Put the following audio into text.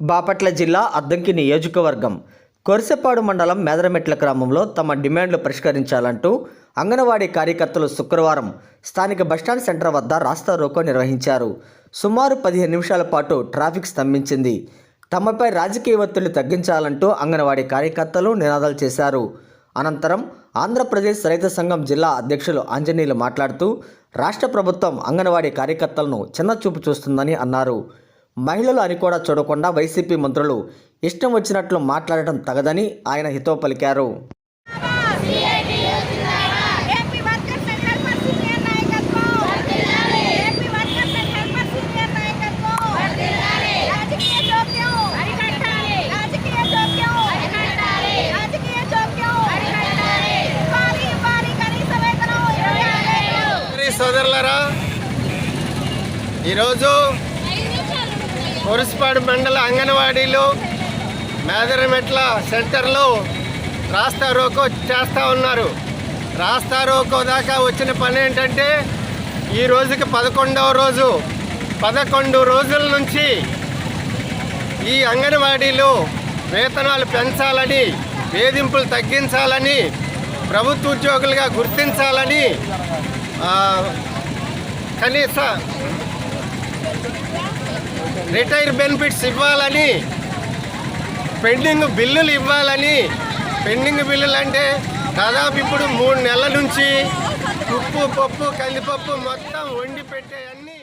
బాపట్ల జిల్లా అద్దంకి నియోజకవర్గం. కొరిసెపాడు మండలం మేదరమెట్ల గ్రామంలో తమ డిమాండ్లు పరిష్కరించాలంటూ అంగన్వాడీ కార్యకర్తలు శుక్రవారం స్థానిక బస్టాండ్ సెంటర్ వద్ద రాస్తా రోకో నిర్వహించారు. సుమారు పదిహేను నిమిషాల పాటు ట్రాఫిక్ స్తంభించింది. తమపై రాజకీయ ఒత్తిళ్ళు తగ్గించాలంటూ అంగన్వాడీ కార్యకర్తలు నినాదాలు చేశారు. అనంతరం ఆంధ్రప్రదేశ్ రైతు సంఘం జిల్లా అధ్యక్షులు ఆంజనేయులు మాట్లాడుతూ రాష్ట్ర ప్రభుత్వం అంగన్వాడీ కార్యకర్తలను చిన్నచూపు చూస్తుందని అన్నారు. మహిళలు అని కూడా చూడకుండా వైసీపీ మంత్రులు ఇష్టం వచ్చినట్లు మాట్లాడటం తగదని ఆయన హితో పలికారు. ఏపీ సోదరులారా ఈరోజు కొరుసుపాడు మండల అంగన్వాడీలో మేదరమెట్ల సెంటర్లో రాస్తా రోకో చేస్తూ ఉన్నారు. రాస్తా రోకో దాకా వచ్చిన పని ఏంటంటే ఈ రోజుకి పదకొండవ రోజు పదకొండు రోజుల నుంచి ఈ అంగన్వాడీలో వేతనాలు పెంచాలని వేధింపులు తగ్గించాలని ప్రభుత్వ ఉద్యోగులుగా గుర్తించాలని కనీస రిటైర్ బెనిఫిట్స్ ఇవ్వాలని పెండింగ్ బిల్లులు ఇవ్వాలని. పెండింగ్ బిల్లులు అంటే దాదాపు ఇప్పుడు మూడు నెలల నుంచి ఉప్పు పప్పు కందిపప్పు మొత్తం వండి పెట్టే అన్ని